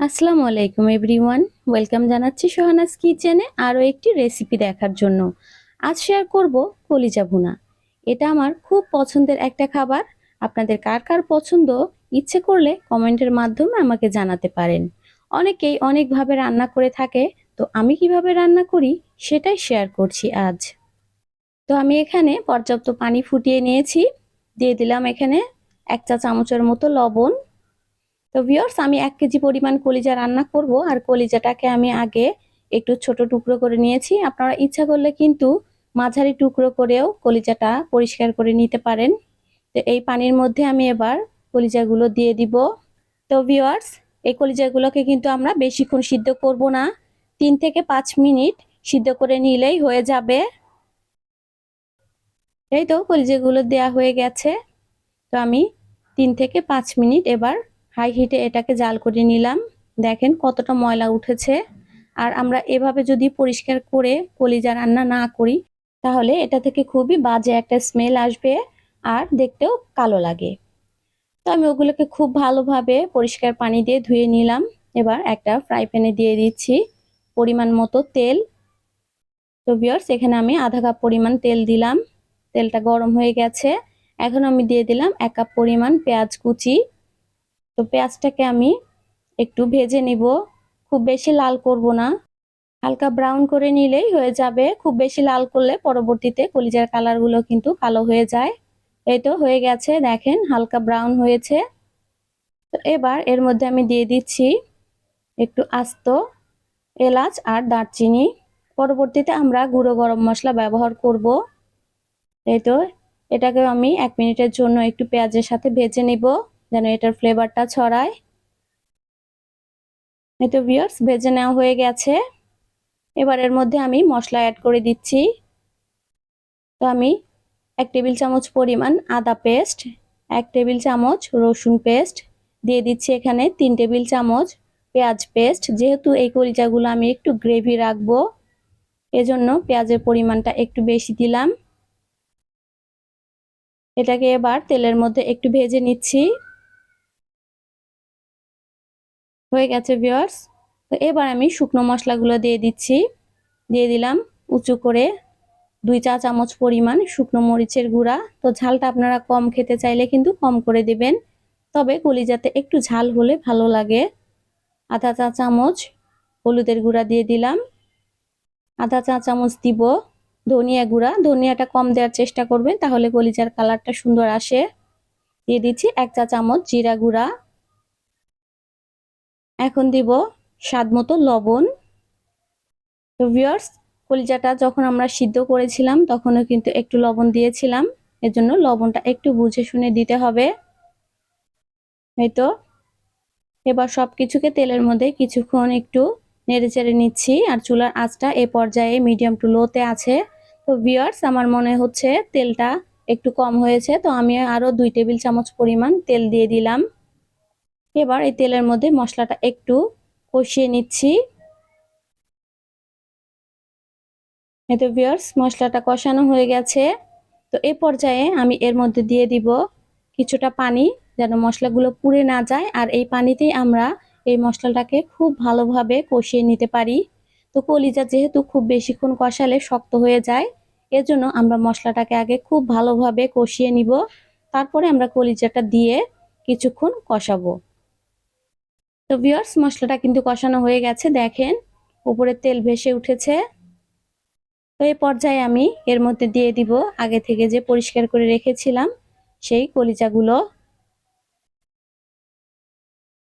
আসসালামু আলাইকুম everyone welcome জানাচ্ছি সোহানাস কিচেনে আরও একটি রেসিপি দেখার জন্য। আজ শেয়ার করব কলিজা ভুনা। এটা আমার খুব পছন্দের একটা খাবার। আপনাদের কার কার পছন্দ, ইচ্ছে করলে কমেন্টের মাধ্যমে আমাকে জানাতে পারেন। অনেকেই অনেকভাবে রান্না করে থাকে, তো আমি কীভাবে রান্না করি সেটাই শেয়ার করছি আজ। তো আমি এখানে পর্যাপ্ত পানি ফুটিয়ে নিয়েছি। দিয়ে দিলাম এখানে এক চা চামচের মতো লবণ। তো ভিওর্স আমি এক কেজি পরিমাণ কলিজা রান্না করব আর কলিজাটাকে আমি আগে একটু ছোট টুকরো করে নিয়েছি। আপনারা ইচ্ছা করলে কিন্তু মাঝারি টুকরো করেও কলিজাটা পরিষ্কার করে নিতে পারেন। তো এই পানির মধ্যে আমি এবার কলিজাগুলো দিয়ে দিব। তো ভিওয়ার্স এই কলিজাগুলোকে কিন্তু আমরা বেশিক্ষণ সিদ্ধ করব না। তিন থেকে পাঁচ মিনিট সিদ্ধ করে নিলেই হয়ে যাবে। এই তো কলিজাগুলো দেয়া হয়ে গেছে। তো আমি তিন থেকে পাঁচ মিনিট এবার হাই হিটে এটাকে জাল করে নিলাম। দেখেন কতটা ময়লা উঠেছে। আর আমরা এভাবে যদি পরিষ্কার করে কলিজা রান্না না করি, তাহলে এটা থেকে খুবই বাজে একটা স্মেল আসবে আর দেখতেও কালো লাগে। তো আমি ওগুলোকে খুব ভালোভাবে পরিষ্কার পানি দিয়ে ধুয়ে নিলাম। এবার একটা ফ্রাই প্যানে দিয়ে দিচ্ছি পরিমাণ মতো তেল। তো বিয়ার্স এখানে আমি আধা কাপ পরিমাণ তেল দিলাম। তেলটা গরম হয়ে গেছে। এখন আমি দিয়ে দিলাম এক কাপ পরিমাণ পেঁয়াজ কুচি। তো পেঁয়াজটাকে আমি একটু ভেজে নিব। খুব বেশি লাল করব না। হালকা ব্রাউন করে নিলেই হয়ে যাবে। খুব বেশি লাল করলে পরবর্তীতে কলিজার কালারগুলো কিন্তু কালো হয়ে যায়। এই তো হয়ে গেছে, দেখেন হালকা ব্রাউন হয়েছে। তো এবার এর মধ্যে আমি দিয়ে দিচ্ছি একটু আস্ত এলাচ আর দারচিনি। পরবর্তীতে আমরা গুঁড়ো গরম মশলা ব্যবহার করব। এই তো এটাকে আমি এক মিনিটের জন্য একটু পেঁয়াজের সাথে ভেজে নিব। যেন এটার ফ্লেভারটা ছড়ায়। এই তো ভিউয়ার্স ভেজে নেওয়া হয়ে গেছে। এবার এর মধ্যে আমি মশলা অ্যাড করে দিচ্ছি। তো আমি এক টেবিল চামচ পরিমাণ আদা পেস্ট এক টেবিল চামচ রসুন পেস্ট দিয়ে দিচ্ছি এখানে তিন টেবিল চামচ পেঁয়াজ পেস্ট যেহেতু এই কলিজাগুলো আমি একটু গ্রেভি রাখব, এজন্য পেঁয়াজের পরিমাণটা একটু বেশি দিলাম। এটাকে এবার তেলের মধ্যে একটু ভেজে নিচ্ছি। হয়ে গেছে ভিওর্স তো এবার আমি শুকনো মশলাগুলো দিয়ে দিচ্ছি। দিয়ে দিলাম উঁচু করে দুই চা চামচ পরিমাণ শুকনো মরিচের গুঁড়া। তো ঝালটা আপনারা কম খেতে চাইলে কিন্তু কম করে দেবেন। তবে কলিজাতে একটু ঝাল হলে ভালো লাগে। আধা চা চামচ হলুদের গুঁড়া দিয়ে দিলাম। আধা চা চামচ দিব ধনিয়া গুঁড়া। ধনিয়াটা কম দেওয়ার চেষ্টা করবেন, তাহলে কলিজার কালারটা সুন্দর আসে। দিয়ে দিচ্ছি এক চা চামচ জিরা গুঁড়া। এখন দিব স্বাদ মতো লবণ। তো ভিওর্স কলিজাটা যখন আমরা সিদ্ধ করেছিলাম, তখনও কিন্তু একটু লবণ দিয়েছিলাম। এজন্য লবণটা একটু বুঝে শুনে দিতে হবে। এই তো, এবার সব কিছুকে তেলের মধ্যে কিছুক্ষণ একটু নেড়ে চেড়ে নিচ্ছি, আর চুলার আঁচটা এ পর্যায়ে মিডিয়াম টু লোতে আছে। তো ভিওর্স আমার মনে হচ্ছে তেলটা একটু কম হয়েছে, তো আমি আরও দুই টেবিল চামচ পরিমাণ তেল দিয়ে দিলাম। এবার এই তেলের মধ্যে মশলাটা একটু কষিয়ে নিচ্ছি। এতে ভিওর্স মশলাটা কষানো হয়ে গেছে। তো এ পর্যায়ে আমি এর মধ্যে দিয়ে দিব কিছুটা পানি যেন মশলাগুলো পুড়ে না যায়। আর এই পানিতেই আমরা এই মশলাটাকে খুব ভালোভাবে কষিয়ে নিতে পারি। তো কলিজা যেহেতু খুব বেশিক্ষণ কষালে শক্ত হয়ে যায়, এজন্য আমরা মশলাটাকে আগে খুব ভালোভাবে কষিয়ে নিব। তারপরে আমরা কলিজাটা দিয়ে কিছুক্ষণ কষাবো। তো ভিওর্স মশলাটা কিন্তু কষানো হয়ে গেছে, দেখেন, উপরে তেল ভেসে উঠেছে। তো এই পর্যায়ে আমি এর মধ্যে দিয়ে দিব, আগে থেকে যে পরিষ্কার করে রেখেছিলাম, সেই কলিজাগুলো।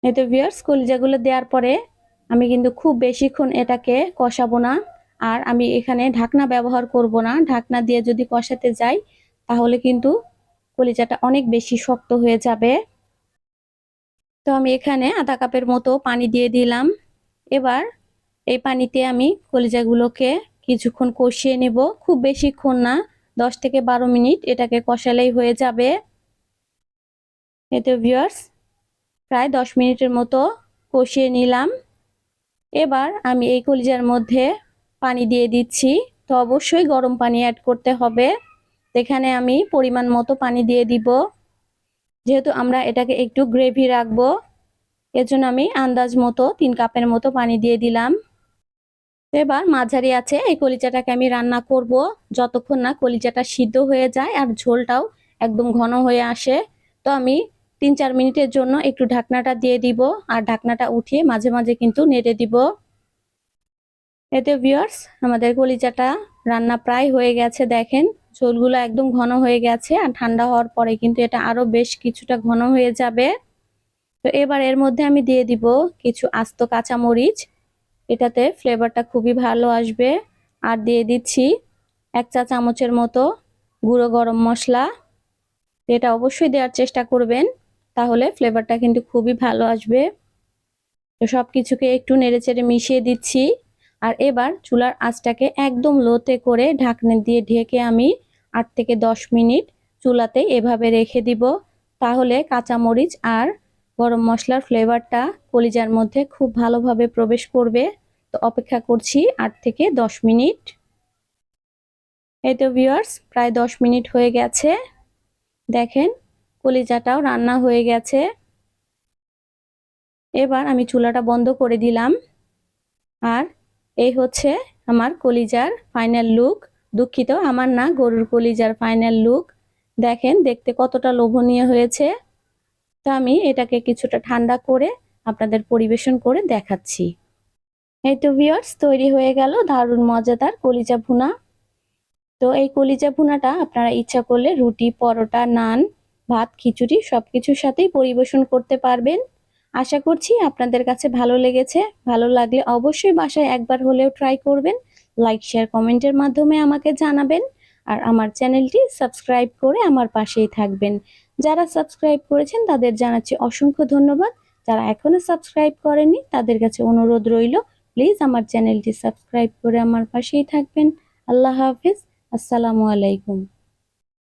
এই তো ভিওর্স কলিজাগুলো দেওয়ার পরে আমি কিন্তু খুব বেশিক্ষণ এটাকে কষাবো না, আর আমি এখানে ঢাকনা ব্যবহার করব না। ঢাকনা দিয়ে যদি কষাতে যাই, তাহলে কিন্তু কলিজাটা অনেক বেশি শক্ত হয়ে যাবে। তো আমি এখানে আধা কাপের মতো পানি দিয়ে দিলাম। এবার এই পানিতে আমি কলিজাগুলোকে কিছুক্ষণ কষিয়ে নেব। খুব বেশিক্ষণ না, দশ থেকে বারো মিনিট এটাকে কষালেই হয়ে যাবে। এতে ভিউয়ার্স প্রায় দশ মিনিটের মতো কষিয়ে নিলাম। এবার আমি এই কলিজার মধ্যে পানি দিয়ে দিচ্ছি। তো অবশ্যই গরম পানি অ্যাড করতে হবে। এখানে আমি পরিমাণ মতো পানি দিয়ে দিব। যেহেতু আমরা এটাকে একটু গ্রেভি রাখব এর জন্য আমি আন্দাজ মতো তিন কাপের মতো পানি দিয়ে দিলাম। এবার মাঝারি আছে, এই কলিচাটাকে আমি রান্না করব। যতক্ষণ না কলিচাটা সিদ্ধ হয়ে যায় আর ঝোলটাও একদম ঘন হয়ে আসে, তো আমি তিন চার মিনিটের জন্য একটু ঢাকনাটা দিয়ে দিব আর ঢাকনাটা উঠিয়ে মাঝে মাঝে কিন্তু নেড়ে দিব। এতে ভিউয়ার্স আমাদের কলিচাটা রান্না প্রায় হয়ে গেছে, দেখেন। ঝোলগুলো একদম ঘন হয়ে গেছে আর ঠান্ডা হওয়ার পরে কিন্তু এটা আরও বেশ কিছুটা ঘন হয়ে যাবে। তো এবার এর মধ্যে আমি দিয়ে দিব কিছু আস্ত কাঁচামরিচ। এটাতে ফ্লেভারটা খুবই ভালো আসবে। আর দিয়ে দিচ্ছি এক চা চামচের মতো গুঁড়ো গরম মশলা। এটা অবশ্যই দেওয়ার চেষ্টা করবেন, তাহলে ফ্লেভারটা কিন্তু খুবই ভালো আসবে। তো সব কিছুকে একটু নেড়েচেড়ে মিশিয়ে দিচ্ছি। আর এবার চুলার আঁচটাকে একদম লোতে করে ঢাকনা দিয়ে ঢেকে আমি আট থেকে দশ মিনিট চুলাতে এভাবে রেখে দিব। তাহলে কাঁচামরিচ আর গরম মশলার ফ্লেভারটা কলিজার মধ্যে খুব ভালোভাবে প্রবেশ করবে। তো অপেক্ষা করছি আট থেকে দশ মিনিট। এই তো ভিউয়ার্স, প্রায় দশ মিনিট হয়ে গেছে। দেখেন, কলিজাটাও রান্না হয়ে গেছে। এবার আমি চুলাটা বন্ধ করে দিলাম। আর এই হচ্ছে আমার কলিজার ফাইনাল লুক। দুঃখিত, আমার না গরুর কলিজার ফাইনাল লুক দেখেন, দেখতে কতটা লোভনীয় হয়েছে। তো আমি এটাকে কিছুটা ঠান্ডা করে আপনাদের পরিবেশন করে দেখাচ্ছি। এই তো ভিওর্স তৈরি হয়ে গেল দারুণ মজাদার কলিজা ভুনা। তো এই কলিজা ভুনাটা আপনারা ইচ্ছা করলে রুটি, পরোটা, নান, ভাত, খিচুড়ি সব কিছুর সাথেই পরিবেশন করতে পারবেন। আশা করছি আপনাদের কাছে ভালো লেগেছে। ভালো লাগলে অবশ্যই বাসায় একবার হলেও ট্রাই করবেন। লাইক শেয়ার কমেন্টের মাধ্যমে আমাকে জানাবেন আর আমার চ্যানেলটি সাবস্ক্রাইব করে আমার পাশেই থাকবেন। যারা সাবস্ক্রাইব করেছেন তাদের জানাচ্ছি অসংখ্য ধন্যবাদ। যারা এখনও সাবস্ক্রাইব করেনি তাদের কাছে অনুরোধ রইল, প্লিজ আমার চ্যানেলটি সাবস্ক্রাইব করে আমার পাশেই থাকবেন। আল্লাহ হাফিজ, আসসালামু আলাইকুম।